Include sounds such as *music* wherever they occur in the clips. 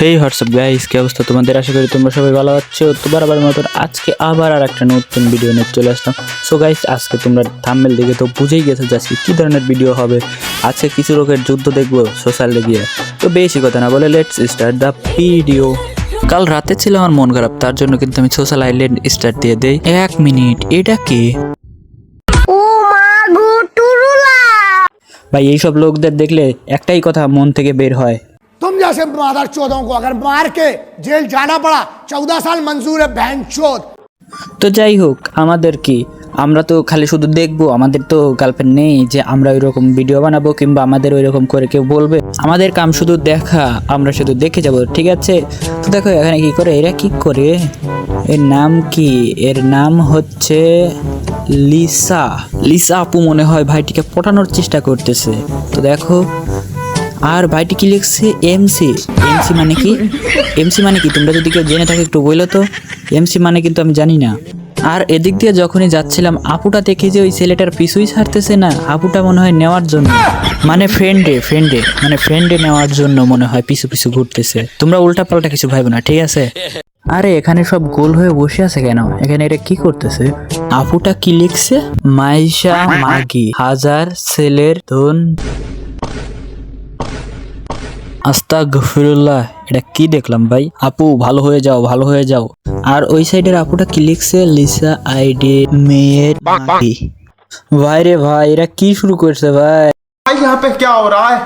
হেই WhatsApp guys কি অবস্থা তোমাদের? আশা করি তোমরা সবাই ভালো আছো। তো বরাবর মতন আজকে আবার আর একটা নতুন ভিডিও নিয়ে চলে আসলাম। সো গাইস আজকে তোমরা থাম্বনেল দেখে তো বুঝেই গেছো যে আজকে কী ধরনের ভিডিও হবে। আজকে কিছু লোকের যুদ্ধ দেখব সোশ্যাল গিয়ে। তো বেশি কথা না বলে লেটস স্টার্ট দ্য ভিডিও কাল রাতে ছিল আমার মন খারাপ তার জন্য কিন্তু আমি সোশ্যাল আইল্যান্ড স্টার্ট দিয়ে দেই। এক মিনিট এটা কি? ভাই এইসব লোকদের দেখলে একটাই কথা মন থেকে বের হয়। तुम जैसे मादर चौधों को अगर मार के जेल जाना पड़ा चौदह साल मंजूर है बहन चौथ তো যাই হোক আমাদের কি আমরা তো খালি শুধু দেখবো আমাদের তো গার্লফ্রেন্ড নেই যে আমরা ওই রকম ভিডিও বানাবো কিংবা আমাদের ওই রকম করে কেউ বলবে আমাদের কাম শুধু দেখা আমরা শুধু দেখে যাব ঠিক আছে তো দেখো এখানে কি করে এরা কি করে এর নাম কি এর নাম হচ্ছে লিসা লিসা আপু মনে হয় ভাইটিকে পটানোর চেষ্টা করতেছে তো দেখো আর ভাইটি কি লিখছে? এমসি এমসি মানে কি? এমসি মানে কি? তোমরা যদি কেউ জেনে থাকে, একটু বলল তো। এমসি মানে কিন্তু আমি জানি না। আর এদিক দিয়ে যখনই যাচ্ছিলাম, আপুটা দেখে যে ওই ছেলেটার পিছুই ছাড়তেছে না, আপুটা মনে হয় নেওয়ার জন্য। মানে ফ্রেন্ডে ফ্রেন্ডে মানে ফ্রেন্ডে নেওয়ার জন্য মনে হয় পিছু পিছু ঘুরতেছে। তোমরা উল্টা পাল্টা কিছু ভাইবে না, ঠিক আছে? আরে, এখানে সব গোল হয়ে বসে আছে কেন? এখানে এটা কি করতেছে? আপুটা কি লিখছে? মাইশা মাগি, হাজার ছেলের ধন। আস্তা গফিরুল্লাহ এটা কি দেখলাম ভাই আপু ভালো হয়ে যাও ভালো হয়ে যাও আর ওই সাইডের আপুটা কি লিখছে লিসা আইডি মেয়ের মাগি। ভাই রে ভাই এরা কি শুরু করছে ভাই भाई यहाँ पे क्या हो रहा है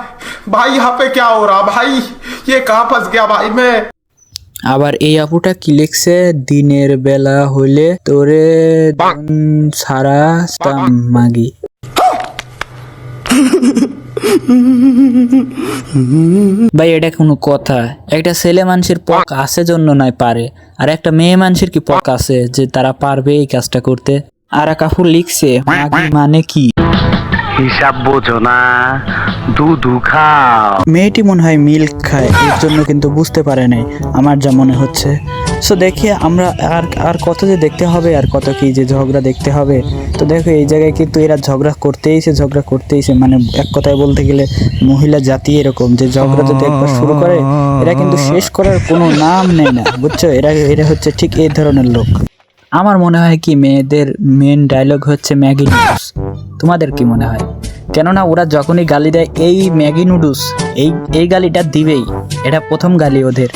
भाई यहाँ पे क्या हो रहा है भाई ये कहाँ फंस गया भाई मैं আবার এই আপুটা কি লিখছে দিনের বেলা হলে তোরে ধন সারা স্তাম মাগি *laughs* ভাই এটা কোনো কথা। একটা ছেলে মানুষের পক আছে জন্য নয় পারে। আর একটা মেয়ে মানুষের কি পক আছে যে তারা পারবে এই কাজটা করতে? আর এক আপু লিখছে মানে কি? হিসাব বোঝো না দুধু খাও। মেয়েটি মনে হয় মিল্ক খায় এর জন্য কিন্তু বুঝতে পারে নাই। আমার যা মনে হচ্ছে। সো দেখে আমরা আর আর কত যে দেখতে হবে, আর কত কি যে ঝগড়া দেখতে হবে। তো দেখো, এই জায়গায় কিন্তু এরা ঝগড়া করতেইছে ঝগড়া করতেইছে মানে এক কথায় বলতে গেলে মহিলা জাতি এরকম, যে ঝগড়া যদি একবার শুরু করে, এরা কিন্তু শেষ করার কোনো নাম নেয় না, বুঝছ? এরা এরা হচ্ছে ঠিক এই ধরনের লোক। আমার মনে হয় কি, মেয়েদের মেন ডায়লগ হচ্ছে ম্যাগি নুডলস তোমাদের কি মনে হয়? কেননা ওরা যখনই গালি দেয়, এই ম্যাগি নুডলস এই এই গালিটা দিবেই, এটা প্রথম গালি ওদের।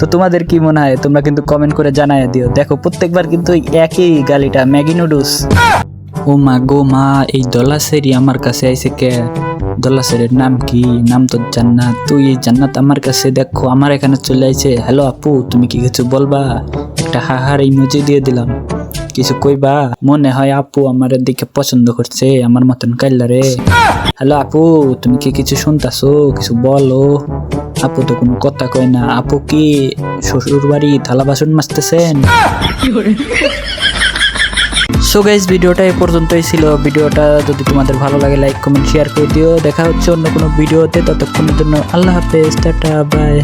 তো তোমাদের কি মনে হয়? তোমরা কিন্তু কমেন্ট করে জানাই দিও। দেখো, প্রত্যেকবার কিন্তু একই গালিটা, ম্যাগি নুডলস। ও মা গো মা, এই দলাসেরি আমার কাছে আইসে কে? দলাসেরের নাম কি? নাম তো জান্নাত। তুই এই জান্নাত আমার কাছে দেখো, আমার এখানে চলে আইছে। হ্যালো আপু, তুমি কি কিছু বলবা? একটা হাহার এই ইমোজি দিয়ে দিলাম। কিছু কইবা? মনে হয় আপু আমার দিকে পছন্দ করছে, আমার মতন কাইল্লা রে। হ্যালো আপু, তুমি কি কিছু শুনতাছো? কিছু বলো। আপু তো কোনো কথা কয় না। আপু কি শ্বশুর বাড়ি থালা বাসন মাজতেছেন? সো গাইজ ভিডিওটা এ পর্যন্তই ছিল। ভিডিওটা যদি তোমাদের ভালো লাগে লাইক কমেন্ট শেয়ার করে দিও। দেখা হচ্ছে অন্য কোনো ভিডিওতে। ততক্ষণের জন্য আল্লাহ হাফেজ, টাটা বাই